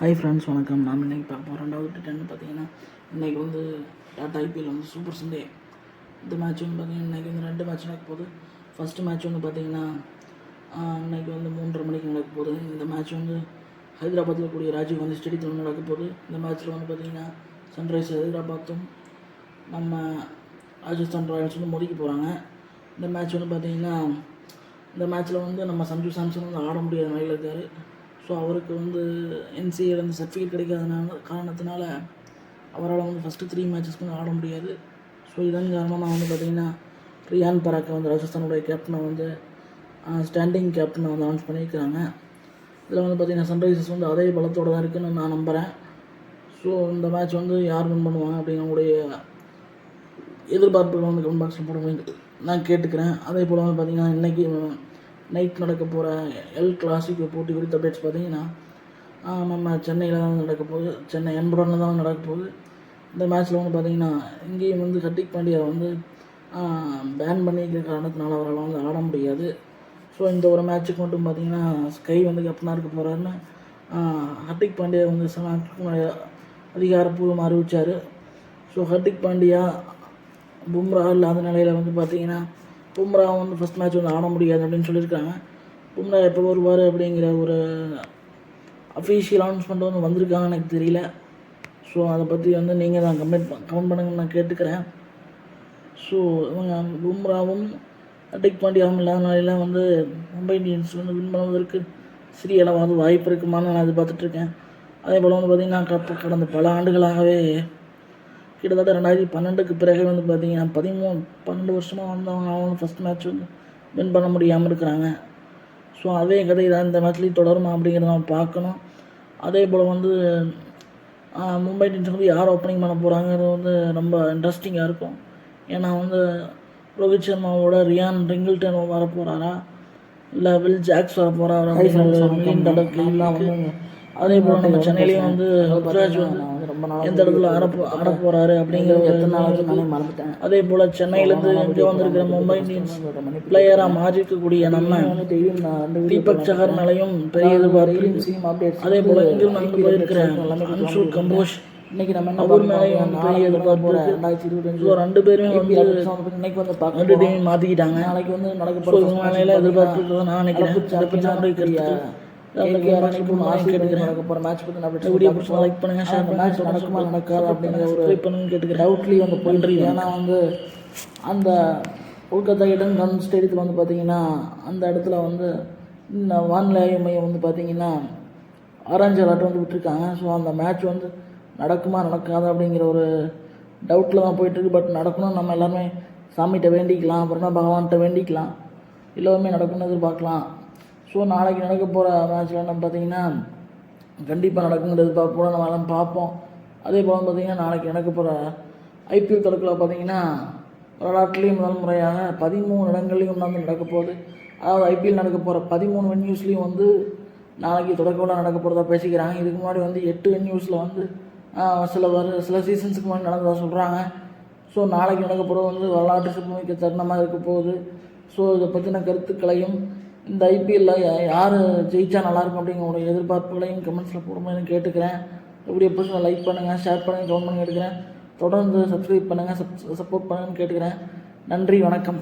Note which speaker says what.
Speaker 1: Hi friends வணக்கம். நாம் இன்றைக்கி பார்க்க போகிற ரெண்டாவது டென் பார்த்தீங்கன்னா இன்றைக்கி வந்து டாட்டா ஐபிஎல் வந்து சூப்பர் சண்டே இந்த மேட்ச் வந்து பார்த்தீங்கன்னா இன்றைக்கி வந்து ரெண்டு மேட்ச் நடக்க போகுது. ஃபஸ்ட்டு மேட்ச் வந்து பார்த்தீங்கன்னா இன்றைக்கி இன்னைக்கு வந்து மூன்றரை மணிக்கு நடக்க போகுது. இந்த மேட்ச் வந்து ஹைதராபாத்தில் கூடிய ராஜீவ் காந்தி ஸ்டேடியத்தில் வந்து நடக்க போகுது. இந்த மேட்ச்சில் வந்து பார்த்தீங்கன்னா சன்ரைஸ் ஹைதராபாத்தும் நம்ம ராஜஸ்தான் ராயல்ஸ் வந்து மோதிக்க போகிறாங்க இந்த மேட்ச் வந்து பார்த்தீங்கன்னா இந்த மேட்ச்சில் வந்து நம்ம சஞ்சு சாம்சன் வந்து ஆட முடியாத நிலையில் இருக்கார். ஸோ அவருக்கு வந்து என்சிஏல வந்து சர்டிஃபிகேட் கிடைக்காதனால காரணத்தினால அவரால் வந்து ஃபஸ்ட்டு த்ரீ மேட்சஸ்க்கு வந்து ஆட முடியாது. ஸோ இதன் காரணமாக வந்து பார்த்திங்கன்னா ரியான் பராக்கை வந்து ராஜஸ்தானுடைய கேப்டனை வந்து ஸ்டாண்டிங் கேப்டனை வந்து அனௌன்ஸ் பண்ணியிருக்கிறாங்க. இதில் வந்து பார்த்திங்கன்னா சன்ரைசர்ஸ் வந்து அதே பலத்தோடு தான் இருக்குதுன்னு நான் நம்புகிறேன் ஸோ இந்த மேட்ச் வந்து யார் வின் பண்ணுவாங்க அப்படிங்கிறவுடைய எதிர்பார்ப்புகள் வந்து கமெண்ட் பாக்ஸில் போட நான் கேட்டுக்கிறேன். அதே போல் வந்து பார்த்திங்கன்னா இன்றைக்கி நைட் நடக்க போகிற எல் கிளாசிக்கு போட்டி குறித்த அப்டேட்ஸ் பார்த்தீங்கன்னா நம்ம சென்னையில் தான் நடக்க போகுது. சென்னை என்புடனில் தான் நடக்க போகுது. இந்த மேட்ச்சில் வந்து பார்த்திங்கன்னா இங்கேயும் வந்து ஹர்திக் பாண்டியா வந்து பேன் பண்ணிக்கிற காரணத்தினால அவரால் வந்து ஆட முடியாது. ஸோ இந்த ஒரு மேட்ச்சுக்கு மட்டும் பார்த்தீங்கன்னா ஸ்கை வந்து கேப்டனாக இருக்க போகிறாருன்னு ஹர்திக் பாண்டியா வந்து சில நாட்களுக்கு அதிகாரப்பூர்வம் அறிவித்தார் அறிவிச்சார். ஸோ ஹர்திக் பாண்டியா பும்ரா இல்லாத நிலையில் வந்து பார்த்தீங்கன்னா பும்ரா வந்து ஃபஸ்ட் மேட்ச் வந்து ஆட முடியாது அப்படின்னு சொல்லியிருக்காங்க. பும்ரா எப்போ வருவார் அப்படிங்கிற ஒரு அஃபீஷியல் அனௌன்ஸ்மெண்ட் வந்து வந்திருக்காங்கன்னு எனக்கு தெரியல. ஸோ அதை பற்றி வந்து நீங்கள் தான் கமெண்ட் கமெண்ட் பண்ணுங்கன்னு நான் கேட்டுக்கிறேன். ஸோ இவங்க பும்ராவும் அட்டிக் பாண்டியாவும் இல்லாத நாளையெல்லாம் வந்து மும்பை இந்தியன்ஸ் வந்து வின் பண்ணுவதற்கு சிறிய அளவாவது வாய்ப்பு இருக்குமான்னு நான் எதிர்பார்த்துட்ருக்கேன் அதே போல் வந்து பார்த்திங்கன்னா கடந்த பல ஆண்டுகளாகவே கிட்டத்தட்ட ரெண்டாயிரத்தி பன்னெண்டுக்கு பிறகு வந்து பார்த்தீங்கன்னா பதிமூணு பன்னெண்டு வருஷமாக வந்து அவங்க ஃபஸ்ட் மேட்ச் வந்து வின் பண்ண முடியாமல் இருக்கிறாங்க. ஸோ அதே கதை தான் இந்த மேட்ச்லேயும் தொடருமா அப்படிங்கிறத நம்ம பார்க்கணும். அதே போல் வந்து மும்பை இந்தியன்ஸ் வந்து யார் ஓப்பனிங் பண்ண போகிறாங்கிறது வந்து ரொம்ப இன்ட்ரெஸ்டிங்காக இருக்கும். ஏன்னா வந்து ரோஹித் சர்மாவோட ரியான் ரிங்கிள்டன் வர போகிறாரா இல்லை வில் ஜாக்ஸ் வர போகிறாரா அப்படிங்கிற ஒரு அதே போல் நம்ம சென்னையிலையும் வந்து ருத்ராஜ் வந்து எந்த இடத்துல ஆட போ ஆட போகிறாரு அப்படிங்கிற எத்தனை நாளைக்கு நானே மறந்துட்டேன். அதே போல் சென்னையிலேருந்து இங்கே வந்திருக்கிற மும்பை இந்தியன்ஸ் பிளேயராக மாறி இருக்கக்கூடிய நம்ம தீபக் சஹர் மேலையும் பெரிய எதிர்பார்ப்பு. அதே போல் இங்கிருந்து வந்து போயிருக்கிற அன்ஷூர் கம்போஷ். இன்னைக்கு நம்ம அவர் மேலேயும் பெரிய எதிர்பார்ப்பு. ரெண்டாயிரத்தி இருபத்தஞ்சு ரெண்டு பேருமே வந்து இன்னைக்கு வந்து ரெண்டு டீம் மாற்றிக்கிட்டாங்க நாளைக்கு வந்து நடக்க போகிற எதிர்பார்ப்பு இருக்கிறத நான் நினைக்கிறேன். பற்றி கருத்து வீடியோ பிடிச்சா லைக் பண்ணுங்க ஷேர் பண்ணுங்க நடக்குமா நடக்காது அப்படிங்கிற ஒரு பண்ணுங்க கேட்டுக்கிறேன் டவுட்லி வந்து போயிட்டு ஏன்னா வந்து அந்த கொல்கத்தா ரன் ஸ்டேடியத்தில் வந்து பார்த்தீங்கன்னா அந்த இடத்துல வந்து இந்த வானிலை மையம் வந்து பார்த்தீங்கன்னா ஆரஞ்சு அலர்ட் வந்து விட்டுருக்காங்க. ஸோ அந்த மேட்ச் வந்து நடக்குமா நடக்காது அப்படிங்கிற ஒரு டவுட்டில் தான் போயிட்டுருக்கு பட் நடக்கணும் நம்ம எல்லாருமே சாமிகிட்ட வேண்டிக்கலாம் அப்புறமா பகவான்கிட்ட வேண்டிக்கலாம். எல்லாமே நடக்கும்னு எதிர்பார்க்கலாம். ஸோ நாளைக்கு நடக்க போகிற மேட்ச்சில் நம்ம பார்த்தீங்கன்னா கண்டிப்பாக நடக்குங்கிறது பார்ப்போம் நம்ம எல்லாம் பார்ப்போம். அதே போல் பார்த்தீங்கன்னா நாளைக்கு நடக்க போகிற ஐபிஎல் தொடக்கில் பார்த்தீங்கன்னா வரலாற்றுலேயும் முதல் முறையாக பதிமூணு இடங்கள்லையும் வந்து நடக்க போகுது. அதாவது ஐபிஎல் நடக்க போகிற பதிமூணு வென்யூஸ்லேயும் வந்து நாளைக்கு தொடக்க விழா நடக்க போகிறதா பேசிக்கிறாங்க. இதுக்கு முன்னாடி வந்து எட்டு வென்யூஸில் வந்து சில வரு சில சீசன்ஸுக்கு முன்னாடி நடந்ததாக சொல்கிறாங்க ஸோ நாளைக்கு நடக்க போகிறது வந்து வரலாற்று சிறப்புமிக்க தருணமாக இருக்க போகுது. ஸோ இதை பற்றின கருத்துக்களையும் இந்த ஐபிஎல்ல யார் ஜெயித்தா நல்லாயிருக்கும் அப்படிங்கிற உடைய எதிர்பார்ப்புகளையும் கமெண்ட்ஸில் போடும்போது கேட்டுக்கிறேன். எப்படி எப்போ லைக் பண்ணுங்கள் ஷேர் பண்ணுங்கள் கமெண்ட் பண்ணி கேட்டுக்கிறேன் தொடர்ந்து சப்ஸ்கிரைப் பண்ணுங்கள் சப் சப்போர்ட் பண்ணுங்கன்னு கேட்டுக்கிறேன். நன்றி வணக்கம்.